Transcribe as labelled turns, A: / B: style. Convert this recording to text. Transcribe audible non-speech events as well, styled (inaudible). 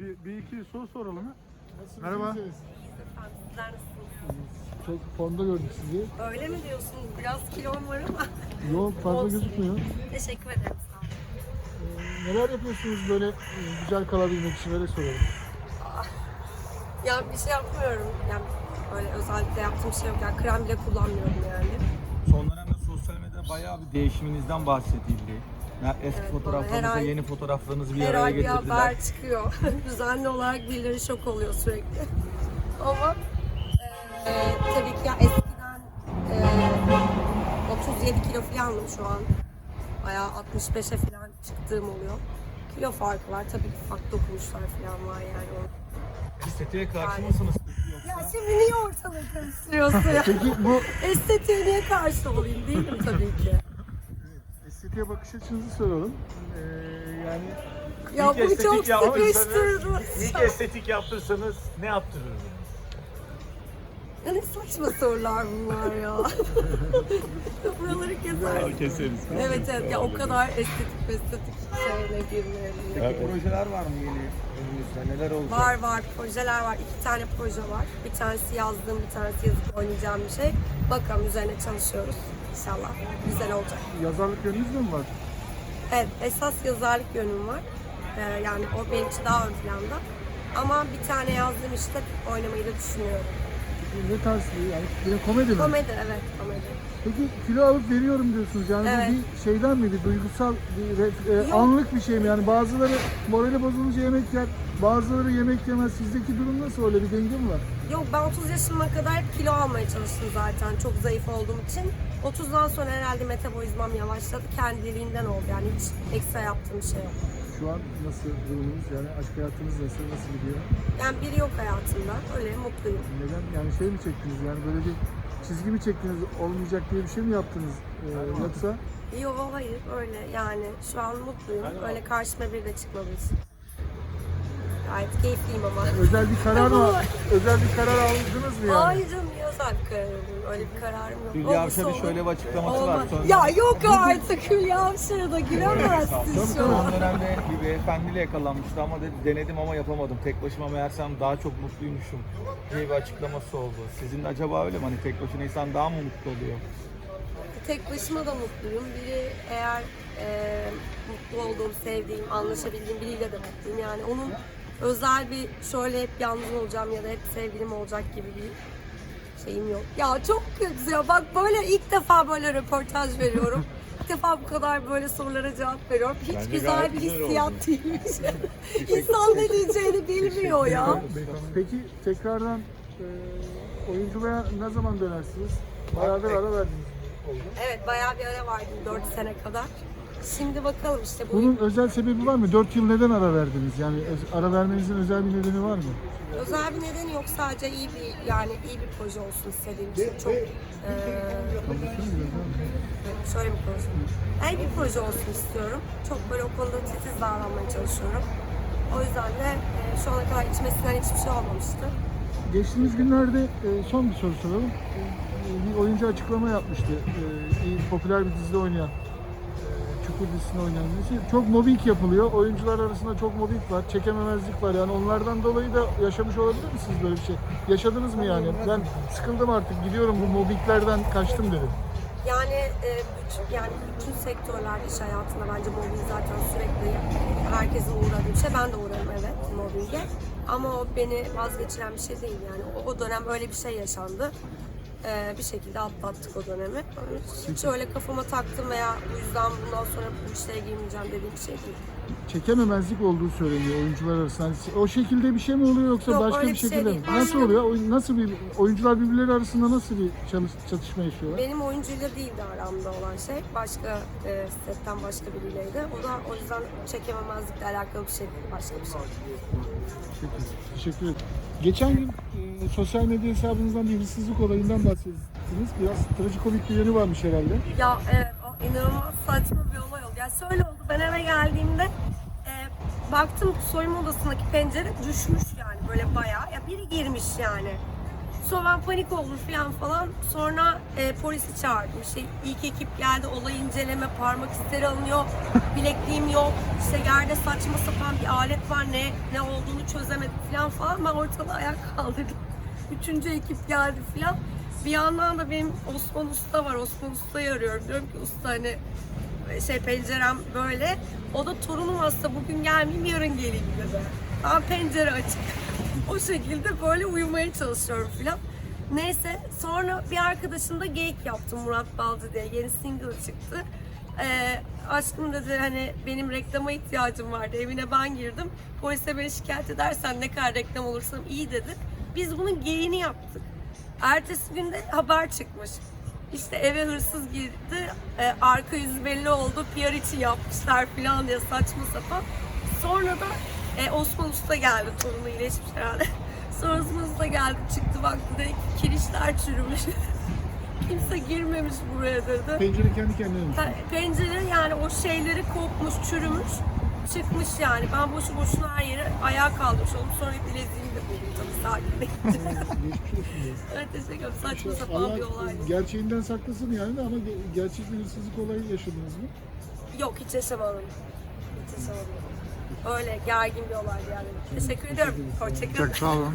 A: Bir, bir iki soru soralım mı?
B: Nasılsınız?
A: Merhaba.
B: İyisiniz?
C: Efendim sizler nasılsınız?
B: Çok formda gördük sizi.
C: Öyle mi diyorsunuz? Biraz kilom var ama.
B: Yok fazla
C: Olsun.
B: gözükmüyor.
C: Teşekkür ederim sağ olun.
B: Ee, neler yapıyorsunuz böyle e, güzel kalabilmek için öyle soralım.
C: Ya bir şey yapmıyorum. Yani öyle özellikle yaptığım şey yok. Yani krem bile kullanmıyorum yani.
D: Son dönemde sosyal medyada bayağı bir değişiminizden bahsedildi. Ya eski
C: Evet,
D: fotoğraflarınızla
C: her
D: yeni fotoğraflarınızı bir
C: Her
D: araya
C: ay bir
D: getirdiler.
C: haber çıkıyor. (laughs) Düzenli olarak birileri şok oluyor sürekli. (laughs) Ama e, tabii ki ya eskiden e, 37 kilo falandım şu an. Bayağı 65'e falan çıktığım oluyor. Kilo farkı var. Tabii ki farklı dokunuşlar falan var yani.
D: Estetiğe karşı mısınız?
C: Ya şimdi niye ortalığı karıştırıyorsun ya?
B: Peki bu (laughs)
C: Estetiğe niye karşı olayım değilim tabii ki.
B: Estetiğe bakış açınızı soralım. Ee, yani
C: Ya
D: İlk
C: bu
D: estetik
C: çok sıkıştırdı.
D: İlk estetik yaptırsanız ne yaptırırdınız?
C: Ya ne saçma sorular bunlar ya. (laughs) Buraları keser.
D: Keseriz.
C: Evet evet ya o kadar estetik estetik şeyle girmeyelim.
D: Peki projeler var mı yeni önümüzde? Neler olacak?
C: Var var projeler var. İki tane proje var. Bir tanesi yazdığım, bir tanesi yazıp oynayacağım bir şey. Bakalım üzerine çalışıyoruz. İnşallah güzel olacak.
B: yazarlık yönünüz de mi var?
C: Evet, esas yazarlık yönüm var. Ee, yani o benim için daha ön planda. Ama bir tane yazdığım işte oynamayı da düşünüyorum.
B: Ne tarz yani yine komedi mi?
C: Komedi, evet komedi.
B: Peki kilo alıp veriyorum diyorsunuz yani
C: Evet.
B: bu bir şeyden mi bir duygusal bir re- e,
C: Yok.
B: anlık bir şey mi yani bazıları morali bozulunca yemek yer bazıları yemek yemez sizdeki durum nasıl öyle bir denge mi var?
C: Yok ben 30 yaşıma kadar kilo almaya çalıştım zaten çok zayıf olduğum için. 30'dan sonra herhalde metabolizmam yavaşladı. Kendiliğinden oldu yani hiç ekstra yaptığım bir şey yok.
B: Şu an nasıl durumunuz yani aşk hayatınız nasıl nasıl gidiyor?
C: Yani biri yok hayatımda. Öyle mutluyum.
B: Neden yani şey mi çektiniz yani böyle bir çizgi mi çektiniz olmayacak diye bir şey mi yaptınız Ee, yoksa
C: Yok hayır öyle yani şu an mutluyum. Öyle karşıma biri de için. Gayet keyifliyim ama.
B: özel bir karar (laughs) mı özel bir karar aldınız mı yani?
C: Hayır canım bir karar alayım? Öyle bir kararım yok.
D: Hülya
C: Olursa
D: Avşar'ın
C: olur.
D: şöyle bir açıklaması var.
C: Olmaz.
D: Son,
C: Ya yok artık Hülya Avşar'a da giremezsin şu
D: son
C: an.
D: dönemde bir beyefendiyle yakalanmıştı ama dedi, denedim ama yapamadım. Tek başıma meğersem daha çok mutluymuşum diye bir açıklaması oldu. Sizin de acaba öyle mi? Hani tek başına insan daha mı mutlu oluyor?
C: Tek başıma da mutluyum. Biri eğer e, mutlu olduğum, sevdiğim, anlaşabildiğim biriyle de mutluyum. Yani onun özel bir şöyle hep yalnız olacağım ya da hep sevgilim olacak gibi bir şeyim yok. Ya çok kötü ya. Bak böyle ilk defa böyle röportaj veriyorum. (laughs) İlk defa bu kadar böyle sorulara cevap veriyorum. Hiç
D: Bence
C: güzel
D: gayet
C: bir
D: güzel
C: hissiyat değilmiş. (laughs) İnsan ne diyeceğini bilmiyor ya.
B: Peki tekrardan e, oyunculuğa ne zaman dönersiniz? Bayağıdır ara verdiniz oldu.
C: Evet bayağı bir ara vardım 4 sene kadar. Şimdi bakalım işte bu
B: Bunun özel sebebi var mı? 4 yıl neden ara verdiniz? Yani öz- ara vermenizin özel bir nedeni var mı?
C: Özel bir nedeni yok sadece iyi bir yani iyi bir proje olsun istediğim için çok eee şöyle bir proje. İyi bir proje olsun istiyorum. Çok böyle o konuda titiz davranmaya çalışıyorum. O yüzden de eee, şu ana kadar içmesinden hiçbir şey olmamıştı.
B: Geçtiğimiz günlerde e, son bir soru soralım. E, bir oyuncu açıklama yapmıştı. E, iyi, popüler bir dizide oynayan, e, Oynayan birisi. Çok mobbing yapılıyor. Oyuncular arasında çok mobbing var. Çekememezlik var. Yani onlardan dolayı da yaşamış olabilir misiniz böyle bir şey? Yaşadınız mı yani? Ben sıkıldım artık. Gidiyorum bu mobbinglerden kaçtım dedim.
C: Yani e, bütün, yani bütün sektörler iş hayatında bence mobbing zaten sürekli herkesin uğradığı bir şey. Ben de uğradım evet mobbinge. Ama o beni vazgeçiren bir şey değil yani. O, o dönem öyle bir şey yaşandı. E, bir şekilde atlattık o dönemi. Hiç, öyle kafama taktım veya bu yüzden bundan sonra bu işlere girmeyeceğim dediğim bir şey değil.
B: Çekememezlik olduğu söyleniyor oyuncular arasında. Hani o şekilde bir şey mi oluyor yoksa
C: Yok,
B: başka
C: öyle
B: bir
C: bir şey
B: şekilde
C: değil.
B: mi? Nasıl
C: Başka-
B: oluyor? Oy- Nasıl bir oyuncular birbirleri arasında nasıl bir çalış, çatışma yaşıyorlar?
C: Benim oyuncuyla değildi aramda olan şey. Başka e, setten başka biriyleydi. O da o yüzden çekememezlikle alakalı bir şey değil. Başka bir şey.
B: Peki, teşekkür ederim. Geçen gün e, sosyal medya hesabınızdan bir hırsızlık olayından bahsettiniz. Biraz trajikomik bir yönü varmış herhalde.
C: Ya evet o inanılmaz saçma bir olay oldu. Yani şöyle oldu ben eve geldiğimde e, baktım soyunma odasındaki pencere düşmüş yani böyle bayağı. Ya biri girmiş yani. Sonra ben panik oldum falan falan. Sonra e, polisi çağırdım. İşte ilk ekip geldi. Olay inceleme, parmak izleri alınıyor. (laughs) Bilekliğim yok. İşte yerde saçma sapan bir alet var. Ne ne olduğunu çözemedim falan falan. Ben ortalığı ayak kaldırdım. (laughs) Üçüncü ekip geldi falan. Bir yandan da benim Osman Usta var. Osman Usta'yı arıyorum. Diyorum ki usta hani şey pencerem böyle. O da torunum hasta bugün gelmeyeyim yarın geleyim dedi. Ama pencere açık. (laughs) o şekilde böyle uyumaya çalışıyorum filan. Neyse sonra bir arkadaşımda geyik yaptım Murat Balcı diye yeni single çıktı. Ee, aşkım dedi hani benim reklama ihtiyacım vardı evine ben girdim. Polise beni şikayet edersen ne kadar reklam olursam iyi dedi. Biz bunun geyiğini yaptık. Ertesi günde haber çıkmış. İşte eve hırsız girdi, e, arka yüzü belli oldu, PR için yapmışlar falan diye saçma sapan. Sonra da e, Osman Usta geldi, torunu iyileşmiş herhalde. (laughs) Sonra Osman Usta geldi, çıktı baktı dedi ki kirişler çürümüş. (laughs) Kimse girmemiş buraya dedi.
B: Pencere kendi kendine mi?
C: Pencere yani o şeyleri kopmuş, çürümüş, çıkmış yani. Ben boşu boşuna her yere ayağa kaldırmış oldum. Sonra bileziğimi de buldum tabii sakin. (laughs) Evet teşekkür ederim. Saçma sapan
B: Allah
C: bir olaydı.
B: gerçeğinden saklasın yani ama ge- gerçek bir hırsızlık olayı yaşadınız mı?
C: Yok hiç yaşamadım. Hiç yaşamadım. Öyle gergin bir olaydı yani. Teşekkür ediyorum. Hoşçakalın.
B: sağ olun.